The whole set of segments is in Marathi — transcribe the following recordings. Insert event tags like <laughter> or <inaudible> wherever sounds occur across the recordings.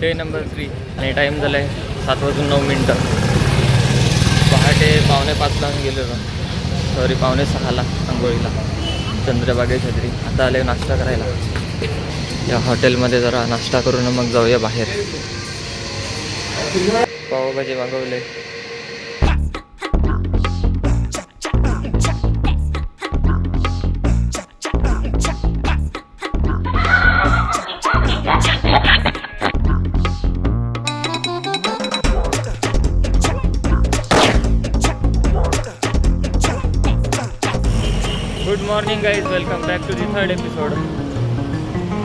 डे नंबर थ्री आणि टाईम झाला आहे सात वाजून नऊ मिनटं. पहाटे पावणे पाचला गेलेलो सॉरी पावणे सहाला आंघोळीला. चंद्रबागे छत्री. आता आले नाश्ता करायला. या हॉटेलमध्ये जरा नाश्ता करून मग जाऊया बाहेर. पावभाजी मागवले. Good morning guys welcome back to the third episode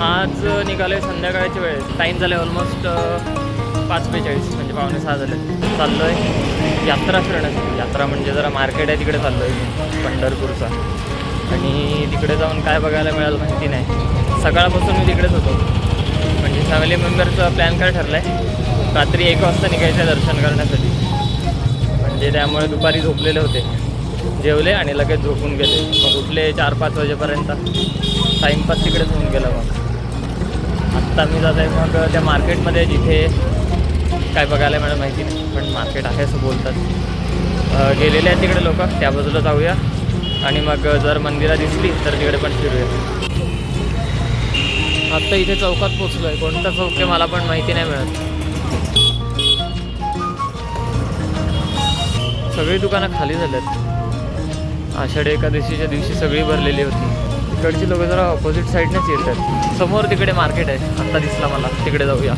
आज निघाले संध्याकाळच्या वेळेस. टाईम झाले ऑलमोस्ट पाच बेचाळीस म्हणजे पावणे सहा झाले. चाललो आहे यात्रा फिरण्यासाठी. यात्रा म्हणजे जरा मार्केट आहे तिकडे चाललो आहे पंढरपूरचा. आणि तिकडे जाऊन काय बघायला मिळालं माहिती नाही. सकाळपासून मी तिकडेच होतो. म्हणजे फॅमिली मेंबरचा प्लॅन काय ठरला आहे रात्री एक वाजता निघायचं आहे दर्शन करण्यासाठी. म्हणजे त्यामुळे दुपारी झोपलेले होते. जेवले आणि लगेच झोपून गेले. मग उठले चार पाच वाजेपर्यंत. टाईमपास तिकडेच होऊन गेला मग. आत्ता मी जात आहे मग त्या मार्केटमध्ये जिथे काय बघायला मिळालं माहिती नाही पण मार्केट आहे असं बोलतात. गेलेले आहेत तिकडे लोक त्या बाजूला जाऊया. आणि मग जर मंदिरा दिसली तर तिकडे पण फिरूया. आत्ता इथे चौकात पोचलो आहे कोणता चौक आहे मला पण माहिती नाही मिळत. सगळी दुकानं खाली झाल्यात. आषाढी एकादशीच्या दिवशी सगळी भरलेली होती. इकडची लोक जरा ऑपोजिट साईडनेच येतात. समोर तिकडे मार्केट आहे. आत्ता दिसला मला. तिकडे जाऊया.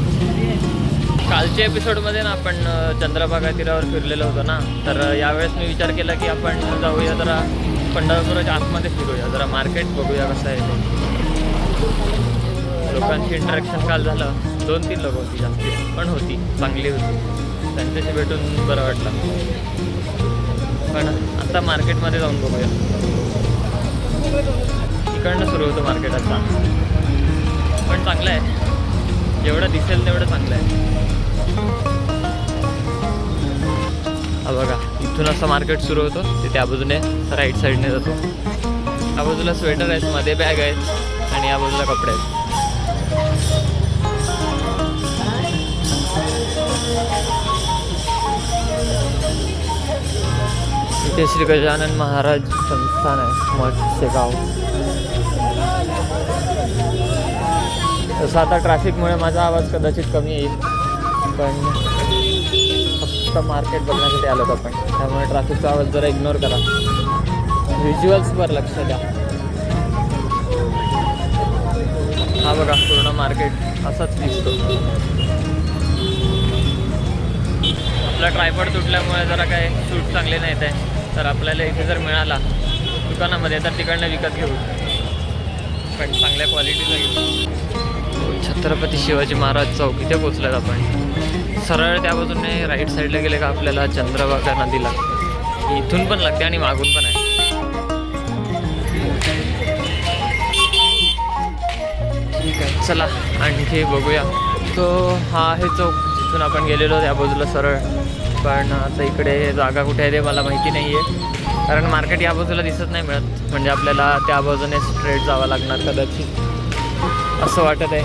कालच्या एपिसोडमध्ये ना आपण चंद्रभागा तीरावर फिरलेलो होतो ना. तर यावेळेस मी विचार केला की आपण जाऊया जरा पंढरपुराच्या आतमध्ये फिरूया. जरा मार्केट बघूया कसं आहे ते. लोकांची इंटरॅक्शन काल झालं. दोन तीन लोक होती जास्ती. पण होती. चांगली होती. त्यांच्याशी भेटून बरं वाटलं. पण आता मार्केटमध्ये जाऊन बघूया. इकडनं सुरू होतं मार्केट आता. पण चांगलं आहे. जेवढं दिसेल तेवढं चांगलं आहे. हा बघा इथून असं मार्केट सुरू होतं. ते त्या बाजूने राईट साईडने जातो. या बाजूला स्वेटर आहेत मध्ये बॅग आहेत आणि या बाजूला कपडे आहेत. इथे श्री गजानन महाराज संस्थान आहे मठ शेगाव तसं आता ट्रॅफिकमुळे माझा आवाज कदाचित कमी येईल पण फक्त मार्केट बघण्यासाठी आलो आपण. त्यामुळे ट्रॅफिकचा आवाज जरा इग्नोर करा. व्हिज्युअल्सवर लक्ष द्या. हा बघा पूर्ण मार्केट असाच दिसतो. आपला ट्रायपॉड तुटल्यामुळे जरा काय शूट चांगले नाही आहे. तर आपल्याला इथे जर मिळाला दुकानामध्ये तर तिकडनं विकत घेऊ. पण चांगल्या क्वालिटीचा घेऊ. छत्रपती शिवाजी महाराज चौक इथे पोचल्यात आपण. सरळ त्या बाजूने राईट साईडला गेले का आपल्याला चंद्रभागा नदी लागते इथून पण लागते आणि मागून पण आहे. ठीक आहे चला आणखी बघूया. तो हा आहे चौक जिथून आपण गेलेलो त्या बाजूला सरळ. पण आता इकडे जागा कुठे आहे ते मला माहिती नाही आहे. कारण मार्केट या बाजूला दिसत नाही मिळत. म्हणजे आपल्याला त्या बाजूने स्ट्रेट जावं लागणार कदाचित. असं वाटत आहे.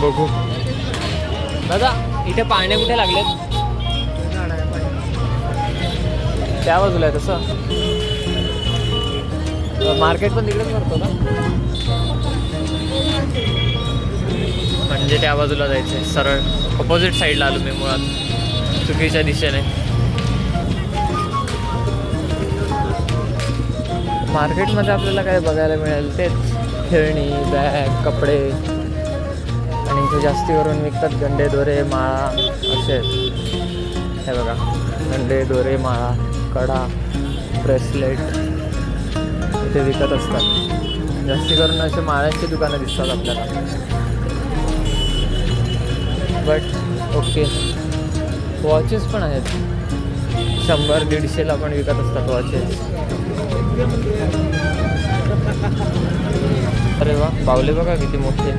बघू. दादा इथे पाळणे कुठे लागलेत? त्या बाजूला आहे तसं. मार्केट पण तिकडेच करतो ना? म्हणजे त्या बाजूला जायचं आहे सरळ. ऑपोजिट साईडला आलो मी मुळात. चुकीच्या दिशेने. मार्केटमध्ये आपल्याला काय बघायला मिळेल तेच. खेळणी बॅग कपडे. आणि इथे जास्ती करून विकतात गंडे दोरे माळा असे. आहेत. हे बघा. गंडे दोरे माळा कडा ब्रेसलेट इथे विकत असतात. जास्ती करून असे माळ्यांची दुकानं दिसतात आपल्याला. ओके. वॉचेस पण आहेत. शंभर दीडशेला पण विकत असतात वॉचेस अरे वा बावले बघा किती मोठे.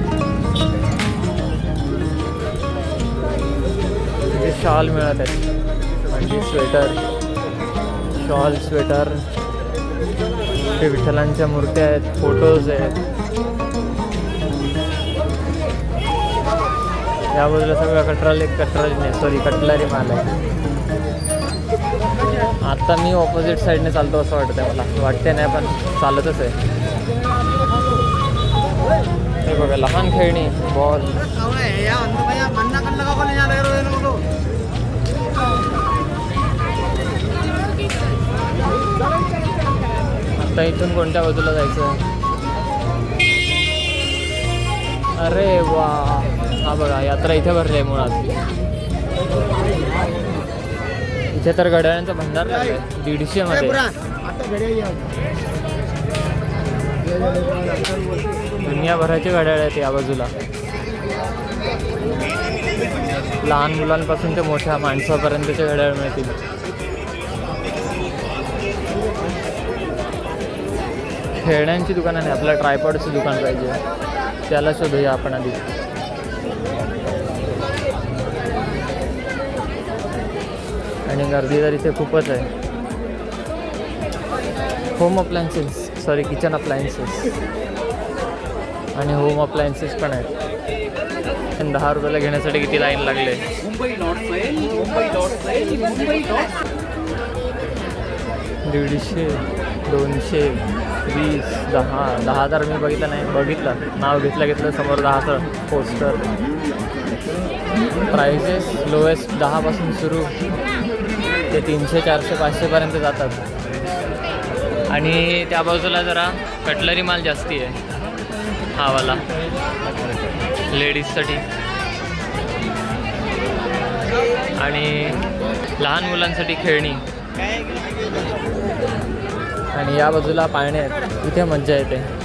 इथे शॉल मिळत आहेत. म्हणजे स्वेटर शॉल स्वेटर ते विठ्ठलांच्या मूर्त्या आहेत फोटोज आहेत. या बाजूला सगळं कटराली कटराली नाही सॉरी कटलरी माल आहे. आता मी ऑपोजिट साईडने चालतो असं वाटतंय मला. वाटते नाही पण चालतच आहे. हे बघा लहान खेळणी बॉल आता इथून कोणत्या बाजूला जायचं? अरे वा! हा बघा यात्रा इथे भरली आहे मुळात. इथे तर घड्याळांचा भंडार दीडशे मध्ये. दुनियाभराचे घड्याळ आहेत या बाजूला. लहान मुलांपासून ते मोठ्या माणसापर्यंतचे घड्याळ मिळतील. खेळण्यांची दुकानं नाही आपल्याला ट्रायपॉडचं दुकान पाहिजे. त्याला शोधूया आपण आधी. आणि गर्दी तर इथे खूपच आहे. Home appliances sorry kitchen appliances आणि होम अप्लायन्सेस पण आहेत. पण दहा रुपयाला घेण्यासाठी किती लाईन लागले? दीडशे दोनशे वीस दहा. दहा हजार मी बघितलं नाही. बघितलं. नाव घेतलं घेतलं. समोर दहाचं पोस्टर प्राइजेस लोएस्ट दहापासून सुरू. ते तीनशे चारशे पाचशेपर्यंत जातात. आणि त्या बाजूला जरा कटलरी माल जास्ती आहे. हा वाला. लेडीजसाठी. आणि लहान मुलांसाठी खेळणी. आणि या बाजूला पाळणे आहेत. इथे मज्जा येते.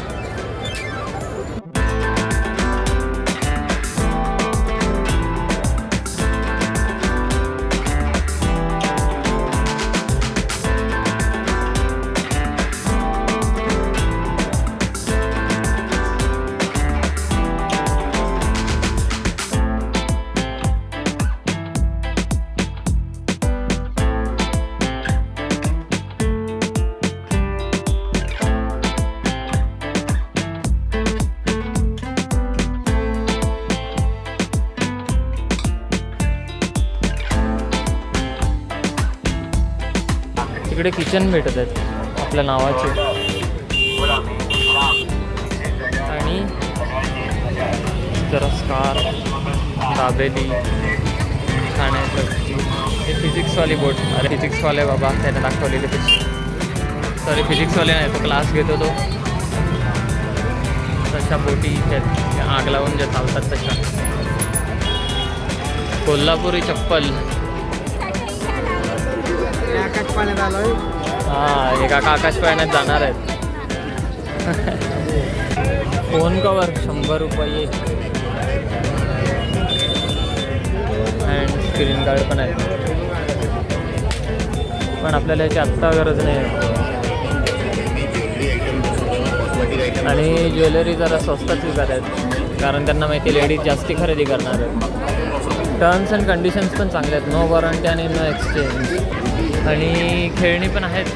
तिकडे किचन भेटत आहेत आपल्या नावाचे. आणि जरा स्कार दाबेली खाण्यासाठी हे फिजिक्सवाली बोट अरे फिजिक्सवाले बाबा त्याने दाखवलेले ते. सॉरी फिजिक्सवाले नाही तो क्लास घेतो तो. तशा बोटी आग लावून ज्या चालतात तशा. कोल्हापुरी चप्पल. हा एका आकाश पाळण्यात जाणार आहेत. फोन कवर शंभर रुपये. अँड स्क्रीन गार्ड पण आहे पण आपल्याला याची आत्ता गरज नाही. आणि ज्वेलरी जरा स्वस्तात विकत आहेत. कारण त्यांना माहिती लेडीज जास्ती खरेदी करणार आहेत. टर्म्स अँड कंडिशन्स पण चांगले आहेत. नो वॉरंटी आणि नो एक्सचेंज. आणि खेळणी पण आहेत.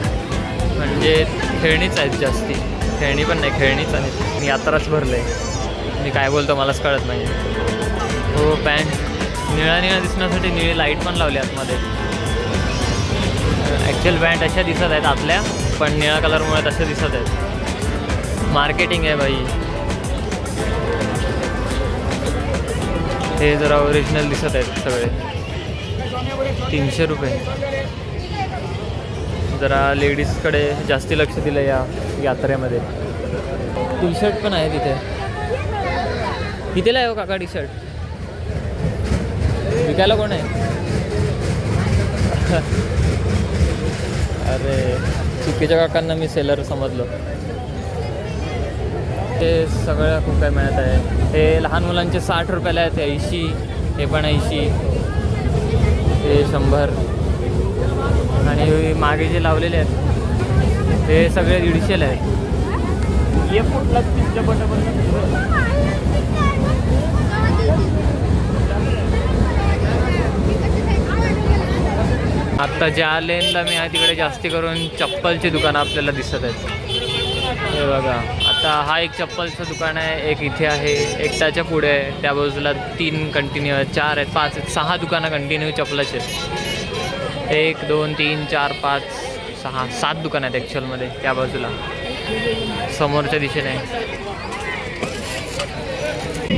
म्हणजे खेळणीच आहेत जास्ती. खेळणी पण नाही खेळणीच आहेत. मी यात्राच आहे मी काय बोलतो मलाच कळत नाही. हो पॅन्ट निळा निळा दिसण्यासाठी निळी लाइट पण लावली आतमध्ये. ॲक्च्युअल पॅन्ट अशा दिसत आहेत आपल्या पण निळा कलरमुळे तशा दिसत आहेत. मार्केटिंग आहे बाई. हे जरा ओरिजिनल दिसत आहेत सगळे. तीनशे रुपये. जरा लेडीजकडे जास्ती लक्ष दिलं या यात्रेमध्ये. टी शर्ट पण आहे तिथे. कितीला आहे हो काका टी शर्ट विकायला कोण आहे? अरे चुकीच्या काकांना मी सेलर समजलो. ते सगळं खूप काही मिळत आहे. हे लहान मुलांचे साठ रुपयाला आहेत ऐंशी हे पण ऐंशी. हे शंभर. मागे जे लावलेले आहेत ते सगळे दीडशेला आहेत. ये कुठला आत्ता ज्या लेनला मी आहे तिकडे जास्ती करून चप्पलची दुकानं आपल्याला दिसत आहेत. हे बघा आता हा एक चप्पलचं दुकान आहे एक इथे आहे एक त्याच्या पुढे आहे. त्या बाजूला तीन कंटिन्यू आहेत चार आहेत पाच आहेत सहा दुकानं कंटिन्यू चप्पलाचे आहेत. एक दोन तीन चार पाच सहा सात दुकानं आहेत ॲक्च्युअलमध्ये त्या बाजूला. समोरच्या दिशेने.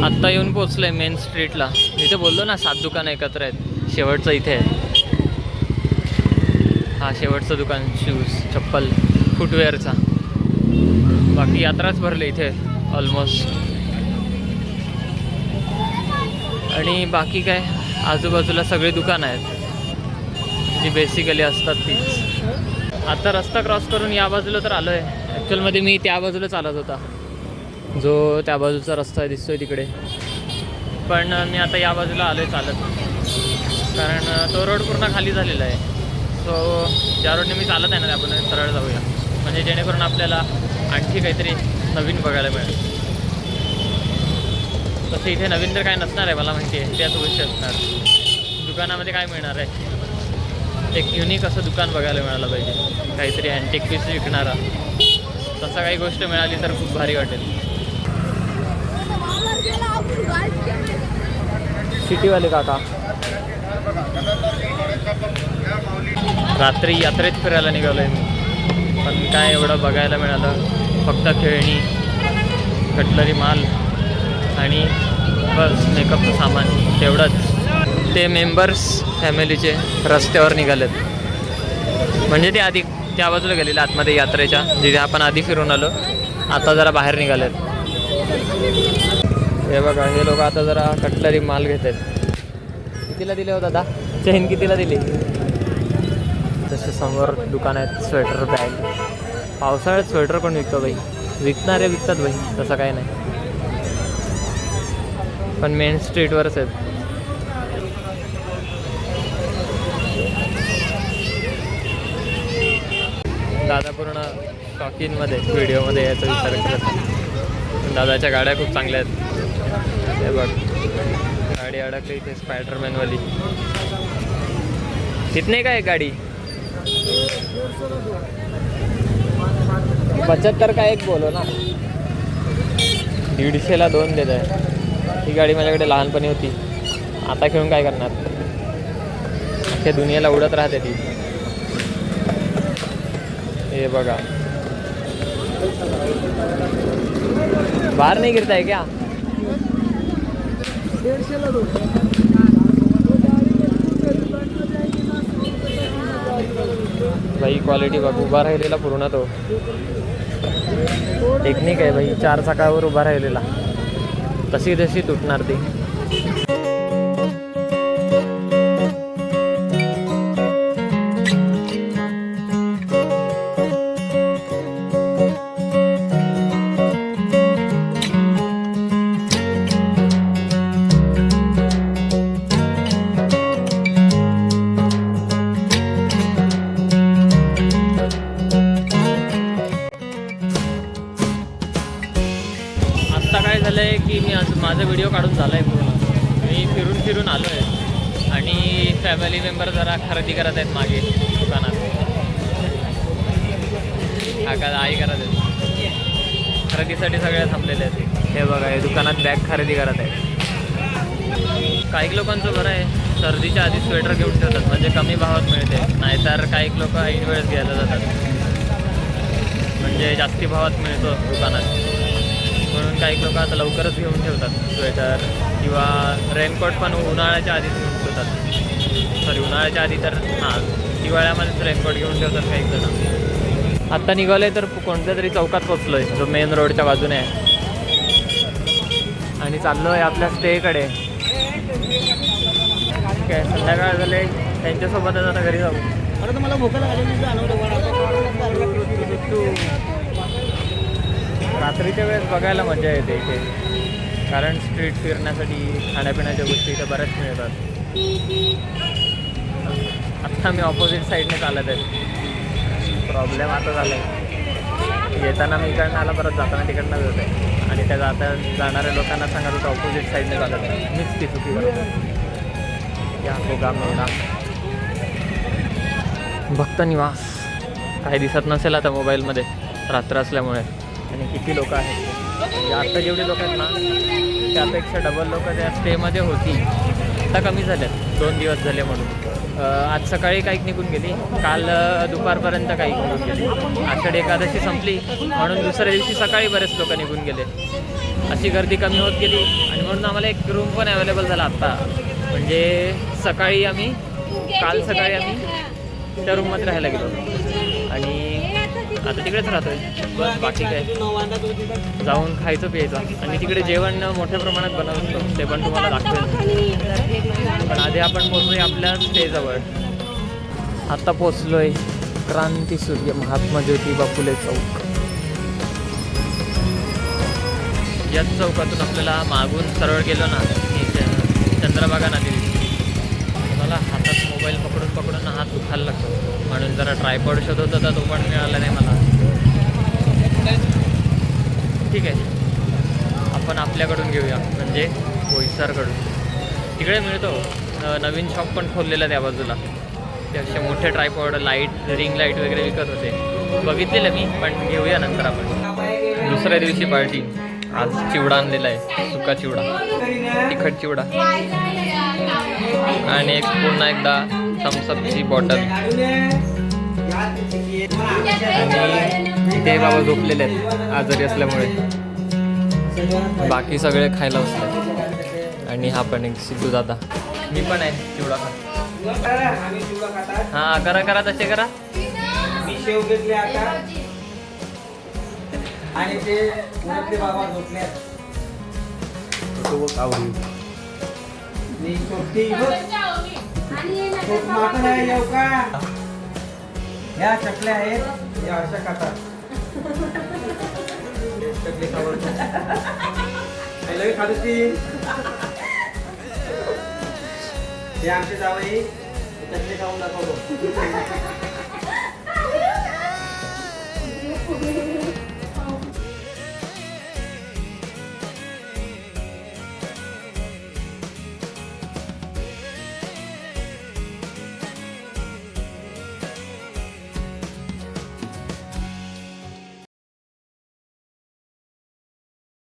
आत्ता येऊन पोचलो आहे मेन स्ट्रीटला इथे बोललो ना सात दुकानं एकत्र आहेत. शेवटचं इथे आहे. हा शेवटचं दुकान शूज चप्पल फुटवेअरचा बाकी यात्राच भरली इथे ऑलमोस्ट आणि बाकी काय? आजूबाजूला सगळे दुकानं आहेत. जी बेसिकली असतात तीच. आता रस्ता क्रॉस करून या बाजूला तर आलो आहे ॲक्च्युअलमध्ये मी त्या बाजूला चालत होता. जो त्या बाजूचा रस्ता आहे दिसतोय तिकडे. पण मी आता या बाजूला आलो आहे चालत. कारण तो रोड पूर्ण खाली झालेला आहे. सो ज्या रोडने मी चालत आहे ना आपण सरळ जाऊया. म्हणजे जेणेकरून आपल्याला आणखी काहीतरी नवीन बघायला मिळेल. तसं इथे नवीन तर काय नसणार आहे मला माहिती आहे. त्याच गोष्टी असणार. दुकानामध्ये काय मिळणार आहे? एक युनिक असं दुकान बघायला मिळालं पाहिजे. काहीतरी अँटेक पीस विकणारा. तसं काही गोष्ट मिळाली तर खूप भारी वाटेल. सिटीवाले काका. रात्री यात्रेत फिरायला निघालो आहे मी. पण काय एवढं बघायला मिळालं. फक्त खेळणी कटलरी माल आणि बस मेकअपचं सामान. तेवढंच. ते मेंबर्स फॅमिलीचे रस्त्यावर निघालेत. म्हणजे ते आधी त्या बाजूला गेलेले आतमध्ये यात्रेच्या जिथे आपण आधी फिरून आलो आता जरा बाहेर निघालेत. हे बघा हे लोक आता जरा कटलरी माल घेत आहेत कितीला दिले हो दादा? चेन कितीला दिली? तसे समोर दुकान आहेत स्वेटर बॅग पावसाळ्यात स्वेटर पण विकतो बाई? विकणारे विकतात बाई तसं काही नाही. पण मेन स्ट्रीटवरच आहेत. दादा पूर्ण शॉकीनमध्ये व्हिडिओमध्ये याचा विचार करत. दादाच्या गाड्या खूप चांगल्या आहेत. हे बघ. गाडी अडकली इथे स्पायडरमॅनवाली. कितने का आहे गाडी? पचहत्तर का एक बोलो ना. दीडशेला दोन देत आहे. ही गाडी माझ्याकडे लहानपणी होती. आता खेळून काय करणार? अख्ख्या दुनियाला उडत राहते ती. हे बघा. बाहेर नाही गिरताय क्या? भाई क्वालिटी बघ उभा राहिलेला पूर्ण तो. टेक्निक आहे भाई चार चाकावर उभा राहिलेला. तशी तशी तुटणार ती. काढून झाला आहे पूर्ण. मी फिरून फिरून आलो आहे आणि फॅमिली मेंबर जरा खरेदी करत आहेत मागे दुकानात. काका आई करत आहेत. खरेदीसाठी सगळे थांबलेले आहेत. हे बघा हे दुकानात बॅग खरेदी करत आहेत. काही लोकांचं बरं आहे. सर्दीच्या आधी स्वेटर घेऊन ठेवतात म्हणजे कमी भावात मिळते. नाहीतर काही लोक ऐन वेळेस घ्यायला जातात. म्हणजे जास्ती भावात मिळतो दुकानात. म्हणून काही लोक आता लवकरच घेऊन ठेवतात स्वेटर किंवा रेनकोट पण उन्हाळ्याच्या आधीच घेऊन ठेवतात. सॉरी उन्हाळ्याच्या आधी तर हां हिवाळ्यामध्येच रेनकोट घेऊन ठेवतात काही जण. आत्ता निघालोय तर कोणत्या तरी चौकात पोचलो आहे जो मेन रोडच्या बाजूने आहे. आणि चाललो आहे आपल्या स्टेकडे. काय संध्याकाळ झाले त्यांच्यासोबतच आता घरी जाऊ. अरे तुम्हाला भूक लागली तू रात्रीच्या वेळेस बघायला मजा येते इथे. कारण स्ट्रीट फिरण्यासाठी खाण्यापिण्याच्या गोष्टी इथे बऱ्याच मिळतात. आत्ता मी ऑपोजिट साईडने चालत आहे. प्रॉब्लेम आता झाला आहे येताना मी इकडनं आला परत जाताना तिकडनं जात आहे. आणि त्या जाता जाणाऱ्या लोकांना सांगत होतं ऑपोजिट साईडने चालत आहे. मीच ती चुकी करतो या हो मेळा भक्त निवास. काही दिसत नसेल आता मोबाईलमध्ये रात्र असल्यामुळे. आणि किती लोक आहेत? म्हणजे आता जेवढी लोक आहेत ना त्यापेक्षा डबल लोक त्या स्टेमध्ये होती. आता कमी झाल्यात. दोन दिवस झाले म्हणून. आज सकाळी काही निघून गेली. काल दुपारपर्यंत काही निघून गेली. आषाढी एकादशी संपली. म्हणून दुसऱ्या दिवशी सकाळी बरेच लोक निघून गेले. अशी गर्दी कमी होत गेली. आणि म्हणून आम्हाला एक रूम पण अवेलेबल झाला आत्ता म्हणजे सकाळी आम्ही काल सकाळी आम्ही त्या रूममध्ये राहायला गेलो. आणि आता तिकडेच राहतोय. बस बाकी काय. जाऊन खायचं प्यायचं. आणि तिकडे जेवण मोठ्या प्रमाणात बनवतो ते पण तुम्हाला दाखवेल पण आधी आपण पोचलोय आपल्या स्टेजवळ आता पोचलोय क्रांती सूर्य महात्मा ज्योतिबा फुले चौक. याच चौकातून आपल्याला मागून सरळ गेलो ना चंद्रभागा नदी ट्रायपॉड शोधत होता तो पण मिळाला नाही मला. ठीक आहे. आपण आपल्याकडून घेऊया म्हणजे बोईसरकडून. तिकडे मिळतो. नवीन शॉप पण खोललेलं आहे त्या बाजूला. ते असे मोठे ट्रायपॉड लाइट रिंग लाइट वगैरे विकत होते. बघितलेलं मी पण घेऊया नंतर आपण. दुसऱ्या दिवशी पार्टी. आज चिवडा आणलेला आहे सुका चिवडा. तिखट चिवडा. आणि एक पुन्हा एकदा थम्सअपची बॉटल ते बाबा झोपलेले आहेत. आजारी असल्यामुळे. बाकी सगळे खायला बसले आणि हा पण एक सिद्धू दादा. मी पण आहे. चिवडा खातात हा करा करा तसे करा. मी शेव घेतले आता. आणि ते बाबा झोपले मी ह्या चकल्या आहेत या अशा खातात. चकली खावड लई खात ती हे आमचे जावई चकली खाऊन दाखवतो. <laughs>